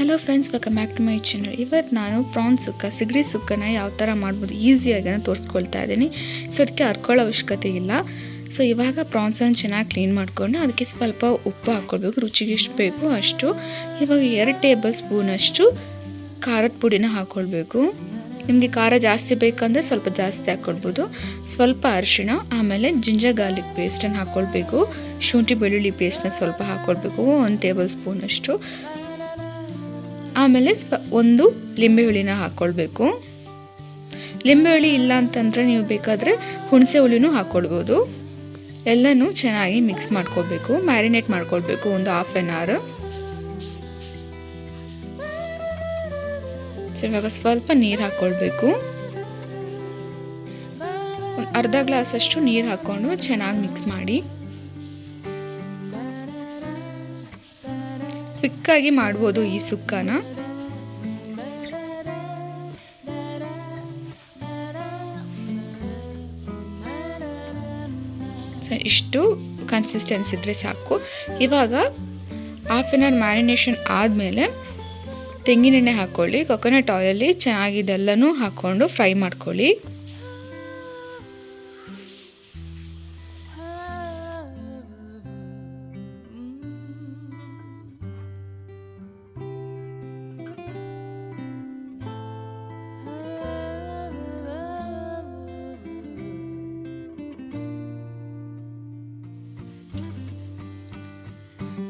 Hello friends welcome back to my channel ಇವತ್ತು ನಾನು prawn ಸುಕ್ಕ, ಸಿಗಡಿ ಸುಕ್ಕನ ಯಾವ ಥರ ಮಾಡ್ಬೋದು ಈಸಿಯಾಗಿ ತೋರಿಸ್ಕೊಳ್ತಾ ಇದ್ದೀನಿ. ಸೊ ಅದಕ್ಕೆ ಹರ್ಕೊಳ್ಳೋ ಅವಶ್ಯಕತೆ ಇಲ್ಲ. ಸೊ ಇವಾಗ ಪ್ರಾನ್ಸನ್ನು ಚೆನ್ನಾಗಿ ಕ್ಲೀನ್ ಮಾಡಿಕೊಂಡು ಅದಕ್ಕೆ ಸ್ವಲ್ಪ ಉಪ್ಪು ಹಾಕ್ಕೊಳ್ಬೇಕು ರುಚಿಗೆ ಎಷ್ಟು ಬೇಕು ಅಷ್ಟು. ಇವಾಗ ಎರಡು ಟೇಬಲ್ ಸ್ಪೂನಷ್ಟು ಖಾರದ ಪುಡಿನ ಹಾಕ್ಕೊಳ್ಬೇಕು. ನಿಮಗೆ ಖಾರ ಜಾಸ್ತಿ ಬೇಕಂದರೆ ಸ್ವಲ್ಪ ಜಾಸ್ತಿ ಹಾಕ್ಕೊಳ್ಬೋದು ಸ್ವಲ್ಪ ಅರಿಶಿಣ, ಆಮೇಲೆ ಜಿಂಜರ್ ಗಾರ್ಲಿಕ್ ಪೇಸ್ಟನ್ನು ಹಾಕ್ಕೊಳ್ಬೇಕು. ಶುಂಠಿ ಬೆಳ್ಳುಳ್ಳಿ ಪೇಸ್ಟನ್ನ ಸ್ವಲ್ಪ ಹಾಕ್ಕೊಳ್ಬೇಕು. ಒಂದು ಟೇಬಲ್ ಸ್ಪೂನಷ್ಟು ಆಮೇಲೆ ಸ್ವ ಒಂದು ಲಿಂಬೆ ಹುಳಿನ ಹಾಕ್ಕೊಳ್ಬೇಕು ಲಿಂಬೆ ಹುಳಿ ಇಲ್ಲ ಅಂತಂದರೆ ನೀವು ಬೇಕಾದರೆ ಹುಣಸೆ ಹುಳಿನೂ ಹಾಕ್ಕೊಳ್ಬೋದು ಎಲ್ಲನೂ ಚೆನ್ನಾಗಿ ಮಿಕ್ಸ್ ಮಾಡ್ಕೊಳ್ಬೇಕು ಮ್ಯಾರಿನೇಟ್ ಮಾಡ್ಕೊಳ್ಬೇಕು ಒಂದು ಹಾಫ್ ಆನ್ ಅವರ್ ಇವಾಗ ಸ್ವಲ್ಪ ನೀರು ಹಾಕ್ಕೊಳ್ಬೇಕು ಅರ್ಧ ಗ್ಲಾಸಷ್ಟು ನೀರು ಹಾಕ್ಕೊಂಡು ಚೆನ್ನಾಗಿ ಮಿಕ್ಸ್ ಮಾಡಿ. ಕ್ವಿಕ್ಕಾಗಿ ಮಾಡ್ಬೋದು ಈ ಸುಕ್ಕನ. ಇಷ್ಟು ಕನ್ಸಿಸ್ಟೆನ್ಸಿ ಇದ್ದರೆ ಸಾಕು. ಇವಾಗ ಹಾಫ್ ಆನ್ ಅವರ್ ಮ್ಯಾರಿನೇಷನ್ ಆದಮೇಲೆ ತೆಂಗಿನೆಣ್ಣೆ ಹಾಕ್ಕೊಳ್ಳಿ ಕೊಕೊನಟ್ ಆಯಲ್ಲಿ ಚೆನ್ನಾಗಿ ಇದೆಲ್ಲನೂ ಹಾಕ್ಕೊಂಡು ಫ್ರೈ ಮಾಡ್ಕೊಳ್ಳಿ.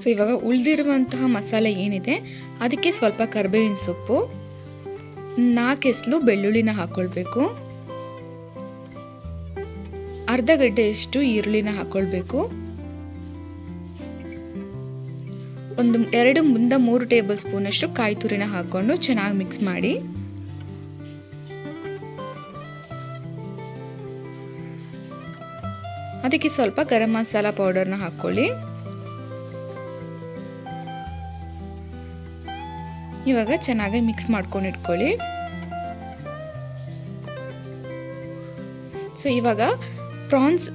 ಸೊ ಇವಾಗ ಉಳಿದಿರುವಂತಹ ಮಸಾಲೆ ಏನಿದೆ, ಅದಕ್ಕೆ ಸ್ವಲ್ಪ ಕರ್ಬೇವಿನ ಸೊಪ್ಪು, ನಾಲ್ಕು ಎಸಲು ಬೆಳ್ಳುಳ್ಳಿನ ಹಾಕ್ಕೊಳ್ಬೇಕು ಅರ್ಧ ಗಡ್ಡೆಯಷ್ಟು ಈರುಳ್ಳಿನ ಹಾಕ್ಕೊಳ್ಬೇಕು ಒಂದು ಎರಡು ಮುಂದ ಮೂರು ಟೇಬಲ್ ಸ್ಪೂನ್ ಅಷ್ಟು ಕಾಯಿ ತುರಿನ ಹಾಕೊಂಡು ಚೆನ್ನಾಗಿ ಮಿಕ್ಸ್ ಮಾಡಿ. ಅದಕ್ಕೆ ಸ್ವಲ್ಪ ಗರಂ ಮಸಾಲ ಪೌಡರ್ನ ಹಾಕ್ಕೊಳ್ಳಿ. ಇವಾಗ ಚೆನ್ನಾಗಿ ಮಿಕ್ಸ್ ಮಾಡ್ಕೊಂಡು ಇಟ್ಕೊಳ್ಳಿ. ಸೊ ಇವಾಗ ಪ್ರಾನ್ಸ್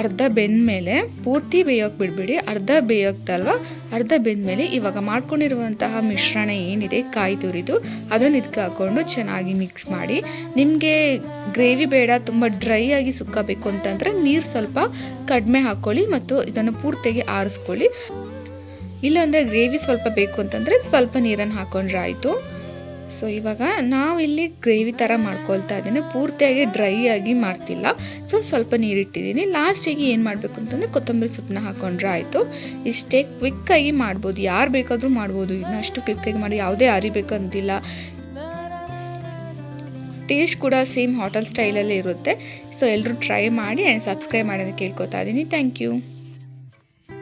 ಅರ್ಧ ಬೆಂದಮೇಲೆ ಪೂರ್ತಿ ಬೇಯೋಕೆ ಬಿಡಬೇಡಿ. ಅರ್ಧ ಬೇಯೋಕ್ತಲ್ವ ಅರ್ಧ ಬೆಂದಮೇಲೆ ಇವಾಗ ಮಾಡ್ಕೊಂಡಿರುವಂತಹ ಮಿಶ್ರಣ ಏನಿದೆ, ಕಾಯಿ ತುರಿದು, ಅದನ್ನು ಇದಕ್ಕೆ ಹಾಕ್ಕೊಂಡು ಚೆನ್ನಾಗಿ ಮಿಕ್ಸ್ ಮಾಡಿ. ನಿಮಗೆ ಗ್ರೇವಿ ಬೇಡ, ತುಂಬ ಡ್ರೈ ಆಗಿ ಸುಕ್ಕಬೇಕು ಅಂತಂದರೆ ನೀರು ಸ್ವಲ್ಪ ಕಡಿಮೆ ಹಾಕ್ಕೊಳ್ಳಿ ಮತ್ತು ಇದನ್ನು ಪೂರ್ತಿಯಾಗಿ ಆರಿಸ್ಕೊಳ್ಳಿ. ಇಲ್ಲಾಂದರೆ ಗ್ರೇವಿ ಸ್ವಲ್ಪ ಬೇಕು ಅಂತಂದರೆ ಸ್ವಲ್ಪ ನೀರನ್ನು ಹಾಕೊಂಡ್ರೆ ಆಯಿತು. ಸೊ ಇವಾಗ ನಾವು ಇಲ್ಲಿ ಗ್ರೇವಿ ಥರ ಮಾಡ್ಕೊಳ್ತಾ ಇದ್ದೀನಿ. ಪೂರ್ತಿಯಾಗಿ ಡ್ರೈ ಆಗಿ ಮಾಡ್ತಿಲ್ಲ. ಸೊ ಸ್ವಲ್ಪ ನೀರಿಟ್ಟಿದ್ದೀನಿ. ಲಾಸ್ಟಿಗೆ ಏನು ಮಾಡಬೇಕು ಅಂತಂದರೆ ಕೊತ್ತಂಬರಿ ಸೊಪ್ಪನ್ನ ಹಾಕೊಂಡ್ರೆ ಆಯಿತು. ಇಷ್ಟೇ ಕ್ವಿಕ್ಕಾಗಿ ಮಾಡ್ಬೋದು. ಯಾರು ಬೇಕಾದರೂ ಮಾಡ್ಬೋದು. ಇದನ್ನ ಅಷ್ಟು ಕ್ವಿಕ್ಕಾಗಿ ಮಾಡಿ ಯಾವುದೇ ಅರಿಬೇಕಂತಿಲ್ಲ ಟೇಸ್ಟ್ ಕೂಡ ಸೇಮ್ ಹೋಟೆಲ್ ಸ್ಟೈಲಲ್ಲೇ ಇರುತ್ತೆ. ಸೊ ಎಲ್ಲರೂ ಟ್ರೈ ಮಾಡಿ ಆ್ಯಂಡ್ ಸಬ್ಸ್ಕ್ರೈಬ್ ಮಾಡೋದಕ್ಕೆ ಕೇಳ್ಕೊತಾ ಇದ್ದೀನಿ. Thank you